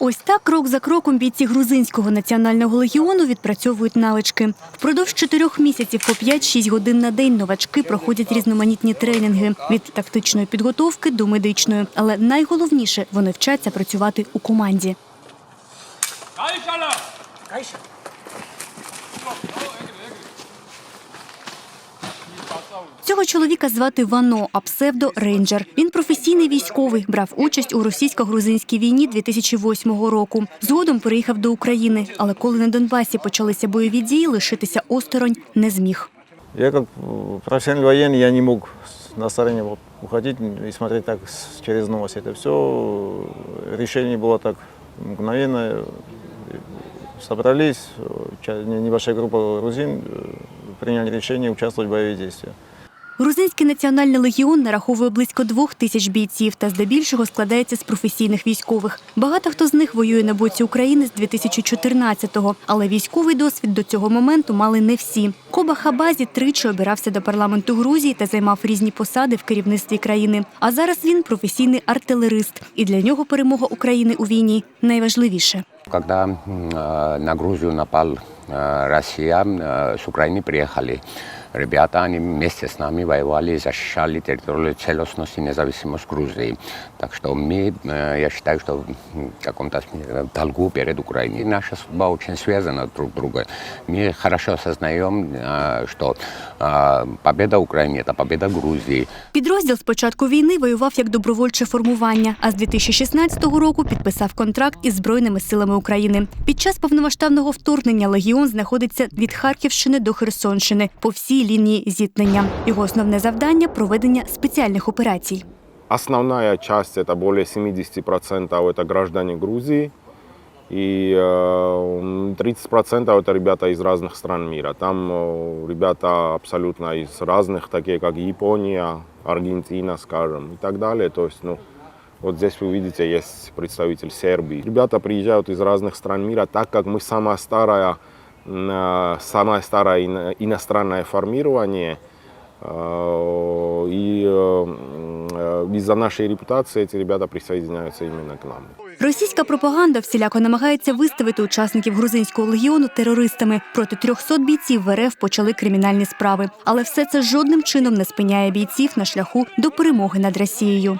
Ось так крок за кроком бійці грузинського національного легіону відпрацьовують навички. Впродовж чотирьох місяців по 5-6 годин на день новачки проходять різноманітні тренінги від тактичної підготовки до медичної. Але найголовніше вони вчаться працювати у команді. Цього чоловіка звати Вано, а псевдо Рейнджер. Він професійний військовий, брав участь у російсько-грузинській війні 2008 року. Згодом переїхав до України, але коли на Донбасі почалися бойові дії, лишитися осторонь не зміг. Я как э, профессиональный военный, я не мог с- на стороне вот уходить и смотреть так с- через новости. Это все решение было так мгновенно. Э, Собрались, э, ча- не- небольшая группа грузин э, приняли решение участвовать в боевых действиях. Грузинський національний легіон нараховує близько двох тисяч бійців та здебільшого складається з професійних військових. Багато хто з них воює на боці України з 2014-го, але військовий досвід до цього моменту мали не всі. Коба Хабазі тричі обирався до парламенту Грузії та займав різні посади в керівництві країни. А зараз він професійний артилерист, і для нього перемога України у війні найважливіше. Когда э, на Грузию напал Россия, э, с Украины приехали ребята, они вместе с нами воевали и защищали территориальную целостность и независимость Грузии. Так что мы, э, я считаю, что в каком-то смысле долгу перед Украиной. Наша судьба очень связана друг с другом. Мы хорошо осознаем, э, что э, победа Украины – это победа Грузии. Підрозділ з початку війни воював як добровольче формування, а з 2016 року підписав контракт із Збройними силами України. Під час повномасштабного вторгнення легіон знаходиться від Харківщини до Херсонщини по всій лінії зіткнення. Його основне завдання проведення спеціальних операцій. Основная часть, это более 70% это граждане Грузии. И э, 30% это ребята из разных стран мира. Там э, ребята абсолютно из разных, такие как Япония, Аргентина, скажем, и так далее. То есть, ну, вот здесь вы видите, есть представитель Сербии. Ребята приезжают из разных стран мира, так как мы самая старая, м, э, самое старое ино- иностранное формирование, э, и э, м, э, из-за нашей репутации эти ребята присоединяются именно к нам. Російська пропаганда всіляко намагається виставити учасників грузинського легіону терористами. Проти 300 бійців в РФ почали кримінальні справи. Але все це жодним чином не спиняє бійців на шляху до перемоги над Росією.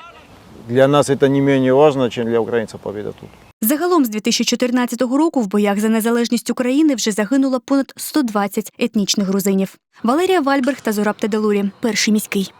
Для нас это не менее важно, чем для украинцев победа тут. Загалом з 2014 року в боях за незалежність України вже загинуло понад 120 етнічних грузинів. Валерія Вальберг та Зураб Теделурі. Перший міський.